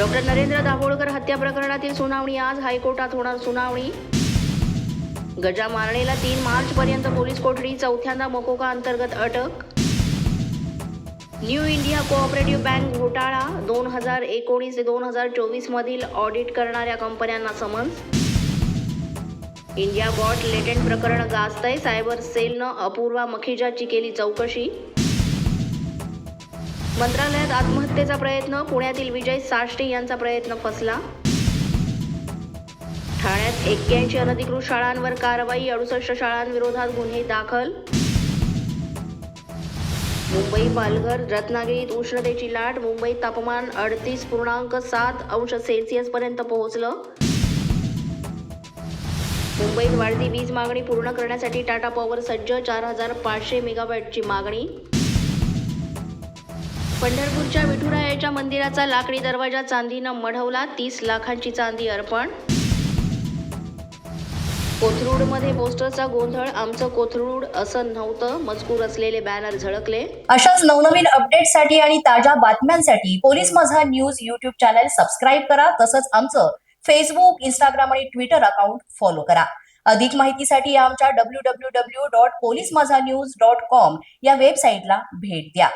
Doctor Narendra Dabholkar हत्या प्रकरणातील सुनावणी आज हायकोर्टात होणार सुनावणी. गजा मारणेला तीन मार्च पर्यंत पोलीस कोठडी चौथ्यांदा मकोका अंतर्गत अटक. न्यू इंडिया कोऑपरेटिव्ह बँक घोटाळा दोन हजार एकोणीस ते दोन हजार चोवीस मधील ऑडिट करणाऱ्या कंपन्यांना समन्स. इंडिया बॉट लेटेंट प्रकरण गाजतंय सायबर सेलनं अपूर्वा मखिजाची केली चौकशी. मंत्रालयात आत्महत्येचा प्रयत्न पुण्यातील विजय साष्टे यांचा प्रयत्न फसला. ठाण्यात एक्क्याऐंशी अनधिकृत शाळांवर कारवाई अडुसष्ट शाळांविरोधात गुन्हे दाखल. मुंबई पालघर रत्नागिरीत उष्णतेची लाट मुंबईत तापमान अडतीस पूर्णांक सात अंश सेल्सिअस पर्यंत पोहोचलं. मुंबईत वाढती वीज मागणी पूर्ण करण्यासाठी टाटा पॉवर सज्ज चार हजार पाचशे मेगावॅटची मागणी. पंढरपूरच्या विठुरायाच्या मंदिराचा लाकडी दरवाजा चांदीनं मढवला तीस लाखांची चांदी अर्पण. कोथरूडमध्ये पोस्टरचा गोंधळ आमचं कोथरूड असं नव्हतं मजकूर असलेले बॅनर झळकले. अशाच नवनवीन अपडेटसाठी आणि ताज्या बातम्यांसाठी police Majha news YouTube channel subscribe करा तसंच आमचं फेसबुक इंस्टाग्राम आणि ट्विटर अकाउंट फॉलो करा. अधिक माहितीसाठी आमच्या W W W dot police Majha news dot com या वेबसाईटला भेट द्या.